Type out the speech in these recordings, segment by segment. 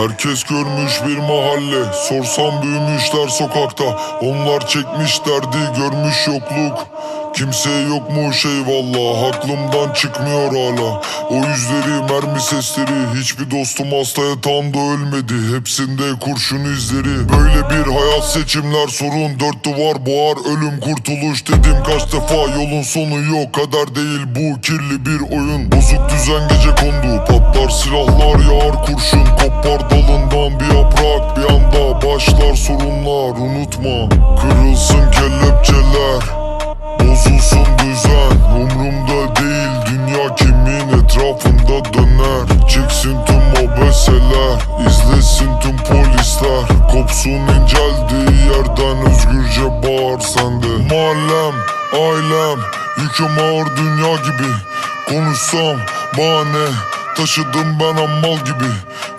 Herkes görmüş bir mahalle. Sorsam büyümüşler sokakta. Onlar çekmiş derdi görmüş yokluk. Kimseye yok mu? Şey valla Aklımdan çıkmıyor hala. O yüzleri mermi sesleri. Hiçbir dostum hasta yatağında ölmedi. Hepsinde kurşun izleri. Böyle bir hayat seçimler sorun. Dört duvar boğar ölüm kurtuluş Dedim. Kaç defa yolun sonu yok. Kader değil bu kirli bir oyun. Bozuk düzen gece kondu. Patlar silahlar yağar kurşun. Kopar Unutma kırılsın kelepçeler. Bozulsun düzen umrumda değil. Dünya kimin etrafında döner? Çeksin tüm obeseler izlesin tüm polisler. Kopsun inceldiği yerden özgürce bağır sende Mahallem, ailem, yüküm ağır dünya gibi. Konuşsam bahane Taşıdım ben ammal gibi.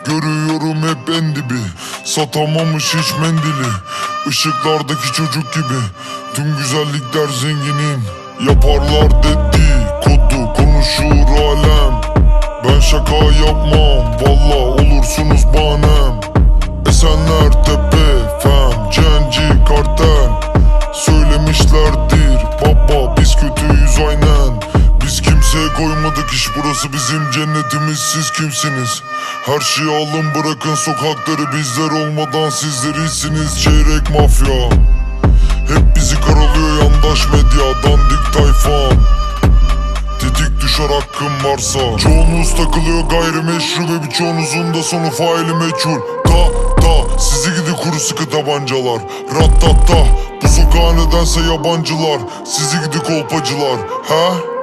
Görüyorum hep en dibi. Satamamış hiç mendili Işıklardaki çocuk gibi. Tüm güzellikler zenginin. Yaparlar dedi. Kodu konuşur alem. Ben şaka yapmam. Valla olursunuz banem burası bizim cennetimiz siz kimsiniz? Her şeyi alın bırakın sokakları. Bizler olmadan sizler iyisiniz. Çeyrek mafya. Hep bizi karalıyor yandaş medya. Dandik tayfan. Tetik düşer hakkım varsa. Çoğunuz takılıyor gayrimeşru ve birçoğunuzun da sonu faili meçhul. Ta ta sizi gidi kuru sıkı tabancalar. Rattata bu sokağa nedense yabancılar. Sizi gidi kolpacılar. He?